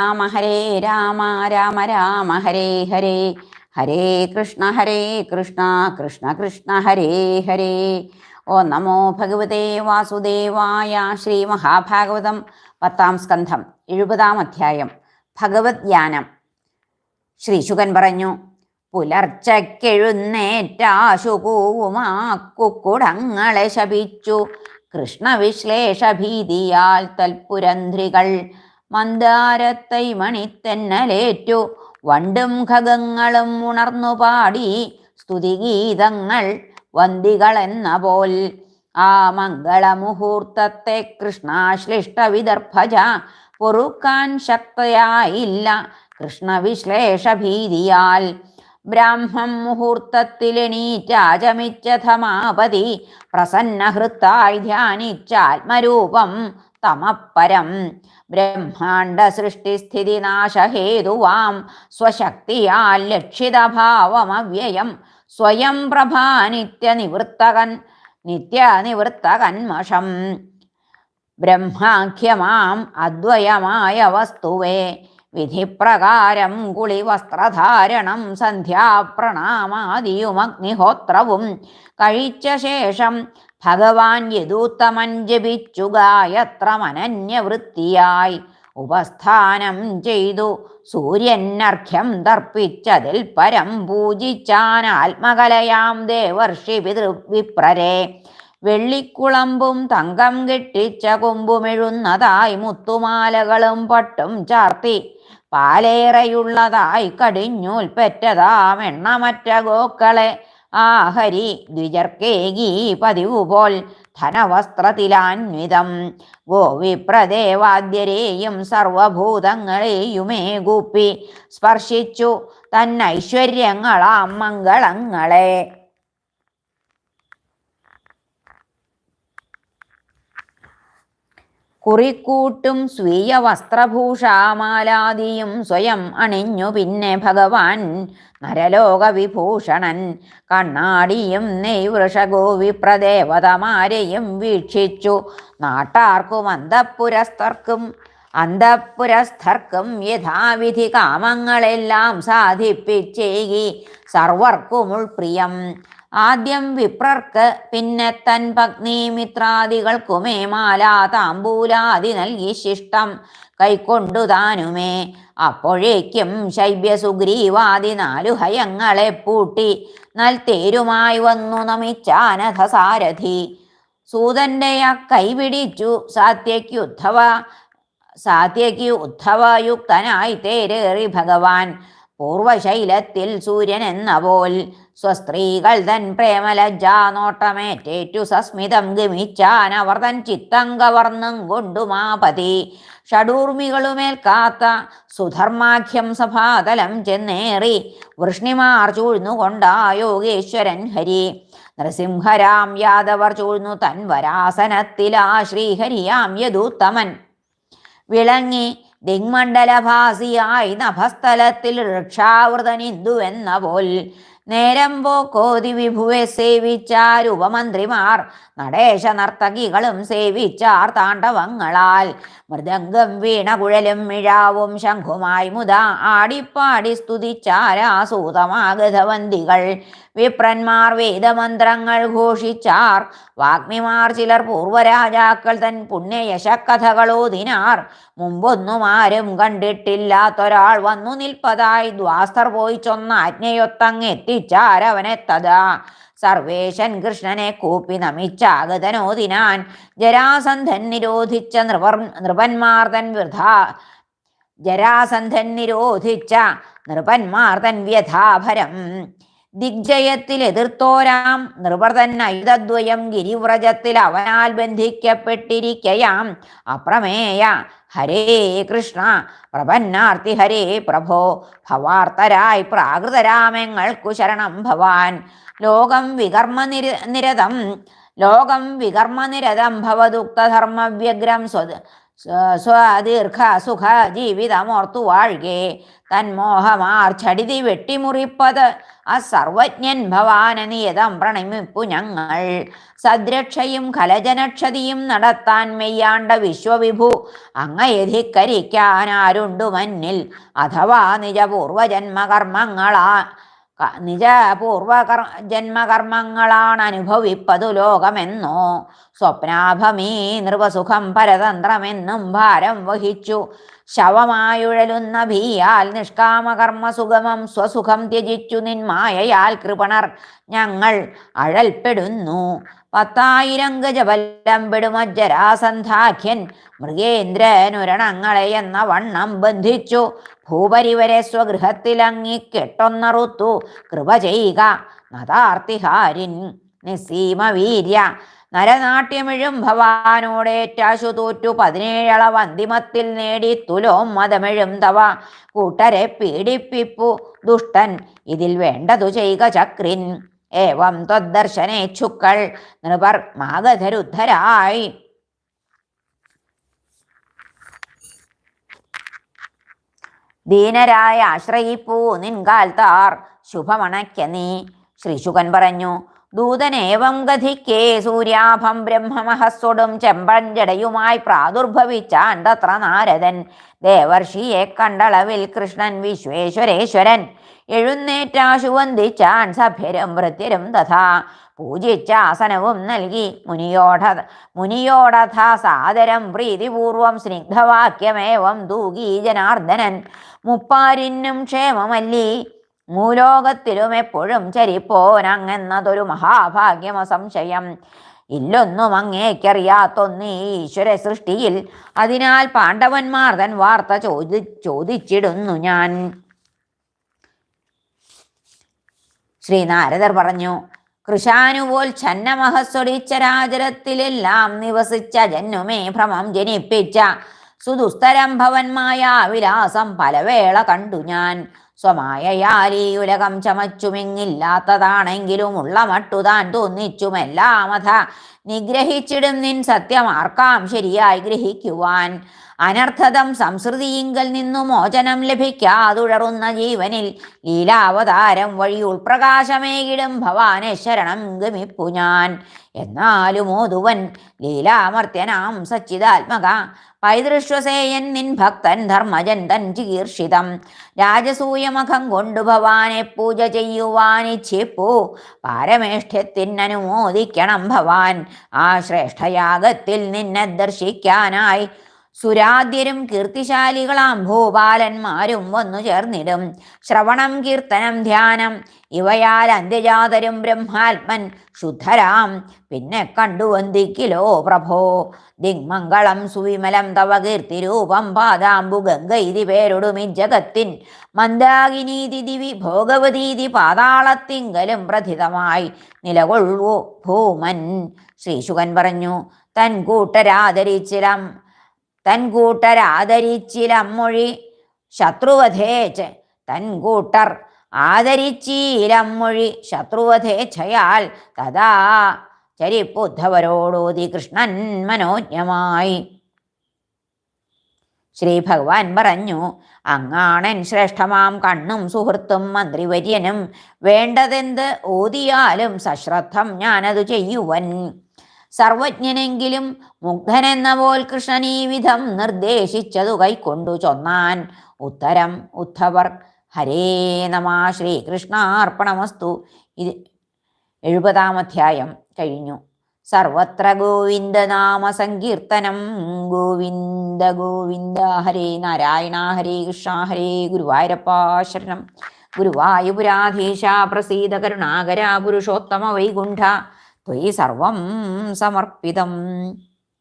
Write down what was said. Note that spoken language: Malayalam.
രാമ ഹരേ രാമ രാമ രാമ ഹരേ ഹരേ. ഹരേ കൃഷ്ണ ഹരേ കൃഷ്ണ കൃഷ്ണ കൃഷ്ണ ഹരേ ഹരേ. ഓ നമോ ഭഗവതേ വാസുദേവായ ശ്രീ മഹാഭാഗവതം പത്താം സ്കന്ധം എഴുപതാം അധ്യായം ഭഗവത് ധ്യാനം ശ്രീശുകൻ പറഞ്ഞു പുലർച്ചയ്ക്കെഴുന്നേറ്റാശു കൂവുമാ കുക്കുടങ്ങളെ ശപിച്ചു. കൃഷ്ണവിശ്ലേഷഭീതിയാൽ തൽപുരന്ധ്രികൾ മന്ദാരത്തൈ മണിത്തെന്നലേറ്റു. വണ്ടും ഖഗങ്ങളും ഉണർന്നു പാടി സ്തുതിഗീതങ്ങൾ വന്തികളെന്ന പോൽ ആ മംഗളമുഹൂർത്തത്തെ കൃഷ്ണാശ്ലിഷ്ട വിദർഭജ പൊറുക്കാൻ ശക്തയായില്ല കൃഷ്ണവിശ്ലേഷ ഭീതിയാൽ. ബ്രാഹ്മം മുഹൂർത്തത്തിലെണീറ്റാചമിച്ച ധമാപതി പ്രസന്നഹൃത്തായി ധ്യാനിച്ചാത്മരൂപം തമപ്പരം. ബ്രഹ്മാണ്ട സൃഷ്ടിസ്ഥിതി നാശഹേതുവാം സ്വശക്തിയാൽ ലക്ഷിതഭാവമവ്യയം. സ്വയം പ്രഭാ നിത്യനിവൃത്തകൻ നിത്യനിവൃത്തകന്മഷം ബ്രഹ്മാഖ്യമാം അദ്വയമായ വസ്തുവേ. വിധിപ്രകാരം കുളിവസ്ത്രധാരണം സന്ധ്യാപ്രണാമാദിയുമഗ്നിഹോത്രവും. കഴിച്ച ശേഷം ഭഗവാൻ യഥൂത്തമൻ ജപിച്ചു ഗായത്രമനന്യവൃത്തിയായി. ഉപസ്ഥാനം ചെയ്തു. സൂര്യനർഘ്യം തർപ്പിച്ചതിൽ പരം പൂജിച്ചാൻ ആത്മകലയാം ദേവർഷി പിതൃവിപ്രരെ. വെള്ളിക്കുളമ്പും തങ്കം കെട്ടിച്ച കൊമ്പുമെഴുന്നതായി മുത്തുമാലകളും പട്ടും ചാർത്തി. പാലേറെയുള്ളതായി കടിഞ്ഞൂൽ പെറ്റതാം എണ്ണമറ്റ ഗോക്കളെ. ആഹരി ദ്വിജർക്കേകി പതിവു പോൽ ധനവസ്ത്രത്തിലാന്വിതം ഗോവിപ്രദേവാദ്യരെയും സർവഭൂതങ്ങളെയുമേ കൂപ്പി സ്പർശിച്ചു തന്നൈശ്വര്യങ്ങളാം മംഗളങ്ങളെ. കുറിക്കൂട്ടും സ്വീയ വസ്ത്രഭൂഷാമാലാദിയും സ്വയം അണിഞ്ഞു പിന്നെ ഭഗവാൻ നരലോക വിഭൂഷണൻ കണ്ണാടിയും നെയ്വൃഷഗോവിപ്രദേവതമാരെയും വീക്ഷിച്ചു. നാട്ടാർക്കും അന്തപ്പുരസ്ഥർക്കും അന്തപുരസ്ഥർക്കും യഥാവിധി കാമങ്ങളെല്ലാം സാധിപ്പിച്ചേകി. സർവർക്കുമുൾപ്രിയം ആദ്യം വിപ്രർക്ക് പിന്നെ തൻ പത്നി മിത്രാദികൾക്കുമേ മാല താമ്പൂലാതി നൽകി ശിഷ്ടം കൈക്കൊണ്ടു താനുമേ. അപ്പോഴേക്കും ശൈബ്യസുഗ്രീവാദി നാലു ഹയങ്ങളെ പൂട്ടി നൽതേരുമായി വന്നു നമിച്ചാനഥ സാരഥി സൂതന്റെ ആ കൈപിടിച്ചു സാത്യയ്ക്ക് ഉദ്ധവ സാത്യയ്ക്ക് ഉദ്ധവയുക്തനായി തേരേറി ഭഗവാൻ. പൂർവശൈലത്തിൽ സൂര്യൻ എന്ന പോൽ സ്വസ്ത്രീകൾ തൻ പ്രേമലജ്ജാ നോട്ടമേറ്റേറ്റു സസ്മിതം ഗമിച്ചാൻ അവർ തൻ ചിത്തം കവർന്നും കൊണ്ടുമാപതി ഷഡൂർമികളുമേൽക്കാത്ത സുധർമാഖ്യം സഭാതലം ചെന്നേറി. വൃഷ്ണിമാർ ചൂഴ്ന്നുകൊണ്ടാ യോഗേശ്വരൻ ഹരി. നൃസിംഹരാം യാദവർ ചൂഴ്ന്നു തൻ വരാസനത്തിലാ ശ്രീഹരിയാം യദൂത്തമൻ. വിളങ്ങി ദിങ്മണ്ഡലഭാസിയായി നഭസ്ഥലത്തിൽ വൃക്ഷാവൃതനിന്ദു എന്ന പോൽ നേരം പോക്കോതി വിഭുവെ സേവിച്ചാർ ഉപമന്ത്രിമാർ. നടേശ നർത്തകികളും സേവിച്ചാർ താണ്ഡവങ്ങളാൽ. മൃദംഗം വീണകുഴലും മിഴാവും ശംഖുമായി മുത. ആടിപ്പാടി സ്തുതിച്ചാരാസൂതമാഗതവന്തികൾ വിപ്രന്മാർ വേദമന്ത്രങ്ങൾ ഘോഷിച്ചാർ. വാഗ്മിമാർ ചിലർ പൂർവരാജാക്കൾ തൻ പുണ്യയശക്കഥകളോതിനാർ മുമ്പൊന്നും ആരും കണ്ടിട്ടില്ലാത്തൊരാൾ വന്നു നിൽപ്പതായി ദ്വാസ്തർ പോയി ചൊന്ന ആജ്ഞയൊത്തങ്ങെത്തിച്ചാരവനെത്തതാ സർവേശൻ കൃഷ്ണനെ കൂപ്പി നമിച്ചാഗതനോദിനാൻ ജരാസന്ധൻ നിരോധിച്ച നൃപർ നൃപന്മാർ തൻ വൃഥ ജരാസന്ധൻ നിരോധിച്ച നൃപന്മാർ തൻ വ്യഥാഭരം. ദിഗ്ജയത്തിൽ എതിർത്തോരാം നൃപർതൻ അയുധദ്വയം ഗിരിവ്രജത്തിൽ അവനാൽ ബന്ധിക്കപ്പെട്ടിരിക്കയാം. അപ്രമേയ ഹരേ കൃഷ്ണ പ്രപന്നാർത്തി ഹരേ പ്രഭോ ഭവാർത്തരായി പ്രാകൃതരാമങ്ങൾക്കു ശരണം ഭവാൻ. ലോകം വികർമ്മ നിര നിരതം ലോകം വികർമ്മനിരതം ഭവദുക്തധർമ്മവ്യഗ്രം സ്വ സ്വദീർഘ സുഖ ജീവിതമോർത്തു വാഴുകെ തന്മോഹമാർച്ചടിതി വെട്ടിമുറിപ്പത് ഭവാന ഭവാനനിയതം പ്രണമിപ്പു ഞങ്ങൾ. സദ്രക്ഷയും കലജനക്ഷതിയും നടത്താൻ മെയ്യാണ്ട വിശ്വവിഭു അങ്ങയധിക്കരിക്കാൻ ആരുണ്ടു മന്നിൽ അഥവാ നിജപൂർവജന്മകർമ്മങ്ങളാ ക- നിജപൂർവ കർ ജന്മകർമ്മങ്ങളാണ് അനുഭവിപ്പതു ലോകമെന്നോ സ്വപ്നാഭമീ നൃപസുഖം പരതന്ത്രമെന്നും ഭാരം വഹിച്ചു. ശവമായുഴലുന്ന ഭീയാൽ നിഷ്കാമകർമ്മ സുഗമം സ്വസുഖം ത്യജിച്ചു. നിന്മായയാൽ കൃപണർ ഞങ്ങൾ അഴൽപ്പെടുന്നു. പത്തായിരം ഗജബലം പെടുമജ്ജരാസന്ധാഖ്യൻ മൃഗേന്ദ്രനുരണങ്ങളെ എന്ന വണ്ണം ബന്ധിച്ചു. ഭൂപരിവരെ സ്വഗൃഹത്തിലങ്ങി കെട്ടൊന്നറുത്തു. കൃപ ചെയ്യുക. നതാർത്തിഹാരിൻ നിസീമവീര്യ. നരനാട്യമിഴും ഭവാനോടേറ്റാശു തോറ്റു പതിനേഴളവ് അന്തിമത്തിൽ നേടി തുലോം മതമെഴും തവ. കൂട്ടരെ പീഡിപ്പിപ്പു ദുഷ്ടൻ. ഇതിൽ വേണ്ടതു ചെയ്യുക ചക്രിൻ. ഏവം ത്വദ്ദർശനേച്ഛുക്കൾ നൃപർ മാഗധരുദ്ധരായി. ദീനരായ ആശ്രയിപ്പൂ നിൻകാൽത്താർ ശുഭമണയ്ക്ക നീ. ശ്രീശുകൻ പറഞ്ഞു ദൂതനേവം ഗതിക്കേ സൂര്യാഭം ബ്രഹ്മമഹസ്വടും ചെമ്പഞ്ചടയുമായി പ്രാദുർഭവിച്ചാണ്ടത്ര നാരദൻ. ദേവർഷിയെ കണ്ടളവിൽ കൃഷ്ണൻ വിശ്വേശ്വരേശ്വരൻ. എഴുന്നേറ്റാശു വന്ദിച്ചാൻ സഭ്യരും ഭൃത്യരും തഥാ പൂജിച്ചാസനവും നൽകി മുനിയോട മുനിയോടഥാ സാദരം പ്രീതിപൂർവം സ്നിഗ്ധവാക്യമേവം തൂകി ജനാർദ്ദനൻ. മുപ്പാരിനും ക്ഷേമമല്ലി മൂലോകത്തിലും എപ്പോഴും ചരിപ്പോനങ്ങെന്നതൊരു മഹാഭാഗ്യമ സംശയം ഇല്ലൊന്നും അങ്ങേക്കറിയാത്തൊന്ന് ഈശ്വര സൃഷ്ടിയിൽ. അതിനാൽ പാണ്ഡവന്മാർ തൻ വാർത്ത ചോദി ചോദിച്ചിടുന്നു ഞാൻ. ശ്രീനാരദർ പറഞ്ഞു കൃഷാനുപോൽ ഛന്നമഹസ്വടിച്ചരാചരത്തിലെല്ലാം നിവസിച്ച ജന്നുമേ ഭ്രമം ജനിപ്പിച്ച സുദുസ്തരം ഭവന്മായ വിലാസം പലവേള കണ്ടു ഞാൻ. സ്വമായയാലീ ഉലകം ചമച്ചുമെങ്ങില്ലാത്തതാണെങ്കിലും ഉള്ള മട്ടുതാൻ തോന്നിച്ചുമെല്ലാമഥ നിഗ്രഹിച്ചിടും നിൻ സത്യമാർക്കാം ശരിയായി ഗ്രഹിക്കുവാൻ. അനർത്ഥതം സംസൃതിയിങ്കൽ നിന്നു മോചനം ലഭിക്കാതുഴറുന്ന ജീവനിൽ ലീലാവതാരം വഴി ഉൾപ്രകാശമേകിടും ഭവാനെ ശരണം ഗമിപ്പു ഞാൻ. എന്നാലും ഓതുവൻ ലീലാമർത്യനാം സച്ചിദാത്മക പൈതൃശ്വസേയൻ നിൻ ഭക്തൻ ധർമ്മജൻ തൻ ചികീർഷിതം. രാജസൂയമഖം കൊണ്ടു ഭവാനെ പൂജ ചെയ്യുവാനിച്ഛിപ്പു പാരമേഷ്ഠ്യത്തിനനുമോദിക്കണം ഭവാൻ. ആ ശ്രേഷ്ഠയാഗത്തിൽ നിന്നെ ദർശിക്കാനായി സുരാദ്യരും കീർത്തിശാലികളാം ഭൂപാലന്മാരും വന്നു ചേർന്നിടും. ശ്രവണം കീർത്തനം ധ്യാനം ഇവയാൽ അന്ത്യജാതരും ബ്രഹ്മാത്മൻ ശുദ്ധരാം. പിന്നെ കണ്ടു വന്ദിക്കിലോ പ്രഭോ. ദിഗ്മംഗളം സുവിമലം തവ കീർത്തിരൂപം പാദാംബു ഗംഗ ഇതി പേരൊടുമി ജഗത്തിൻ മന്ദാകിനീതി ദിവി ഭോഗവതീതി പാതാളത്തിങ്കലും പ്രഥിതമായി നിലകൊള്ളു ഭൂമൻ. ശ്രീശുകൻ പറഞ്ഞു തൻ കൂട്ടരാദരിച്ചിരം തൻ കൂട്ടരാദരിച്ചിലമ്മൊഴി ശത്രുവധേച്ച് തൻ കൂട്ടർ ആദരിച്ചീലമ്മൊഴി ശത്രുവധേച്ഛയാൽ തഥാ ചരിപ്പുദ്ധവരോടോതി കൃഷ്ണൻ മനോജ്ഞമായി. ശ്രീ ഭഗവാൻ പറഞ്ഞു അങ്ങാണൻ ശ്രേഷ്ഠമാം കണ്ണും സുഹൃത്തും മന്ത്രിവര്യനും വേണ്ടതെന്ത് ഓതിയാലും സശ്രദ്ധം ഞാനതു ചെയ്യുവൻ. സർവജ്ഞനെങ്കിലും മുഗ്ധനെന്ന പോൽ കൃഷ്ണൻ ഈ വിധം നിർദ്ദേശിച്ചതു കൈക്കൊണ്ടു ചൊന്നാൻ. ഉത്തരം ഉദ്ധവർ ഹരേ നമ ശ്രീകൃഷ്ണാർപ്പണമസ്തു. ഇത് എഴുപതാം അധ്യായം കഴിഞ്ഞു. സർവത്ര ഗോവിന്ദ നാമ സങ്കീർത്തനം. ഗോവിന്ദ ഗോവിന്ദ ഹരേ നാരായണ ഹരേ കൃഷ്ണ ഹരേ ഗുരുവായൂരപ്പ ശരണം. ഗുരുവായൂപുരാധീശ പ്രസീത കരുണാകര പുരുഷോത്തമ വൈകുണ്ഠ ത്വയി സർവം സമർപ്പിതം.